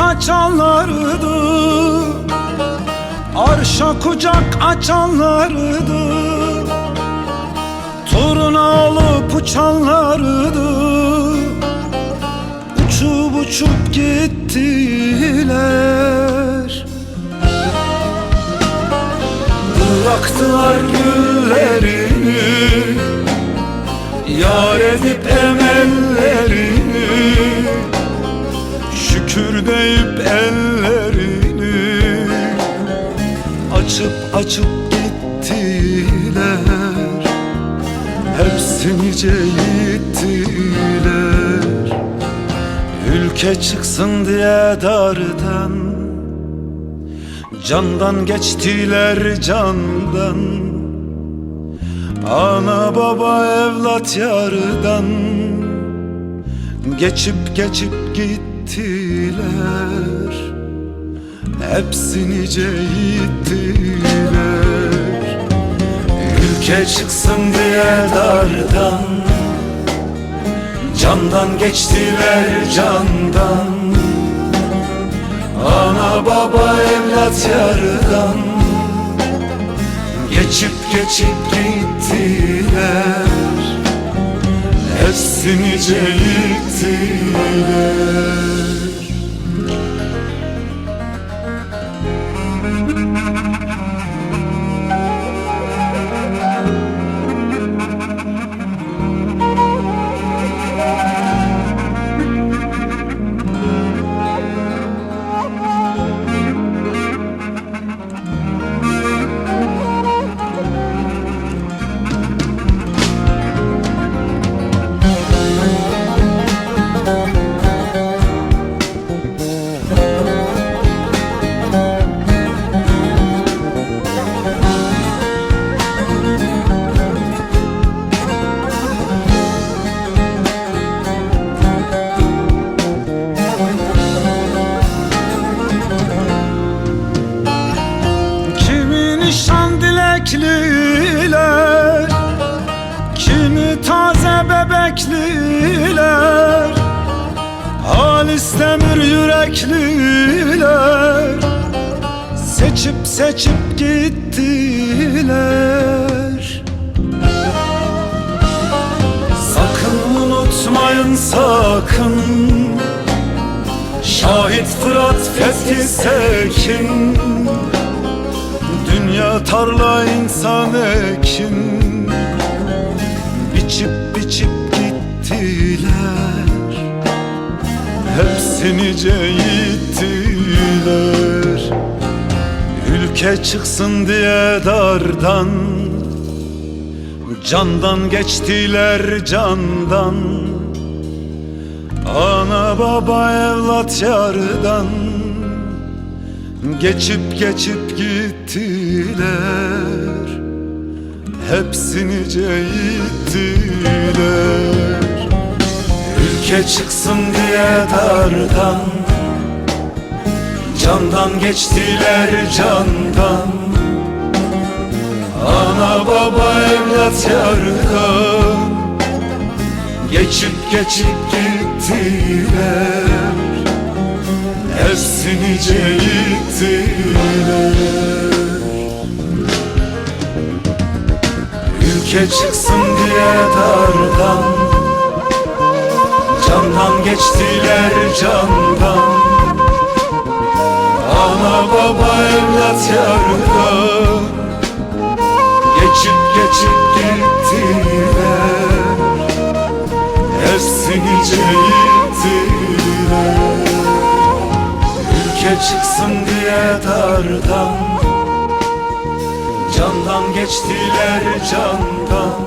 açanlardı Arşa kucak açanlardı Toruna olup uçanlardı Uçup uçup gittiler. Bıraktılar güllerini. Yar edip emellerini Açıp gittiler. Hepsini yittiler. Ülke çıksın diye dardan. Candan geçtiler candan. Ana baba evlat yardan. Geçip geçip gittiler Hepsini yittiler Ülke çıksın diye dardan Candan geçtiler candan. Ana baba evlat yardan Geçip geçip gittiler. Hepsini yittiler dilekliler Kimi taze bebekliler Halis demir yürekliler Seçip seçip gittiler. Sakın unutmayın sakın. Şahit Fırat Fethi Sekin Dünya tarla insan ekin. Biçip biçip gittiler. Hepsini yittiler Ülke çıksın diye dardan. Candan geçtiler candan. Ana baba evlat yardan Geçip geçip gittiler. Hepsini yittiler Ülke çıksın diye dardan. Candan geçtiler candan. Ana baba evlat yardan. Geçip geçip gittiler Hepsini yittiler Ülke çıksın diye dardan. Candan geçtiler candan. Ana baba evlat yardan çıksın diye dardan. Candan geçtiler candan.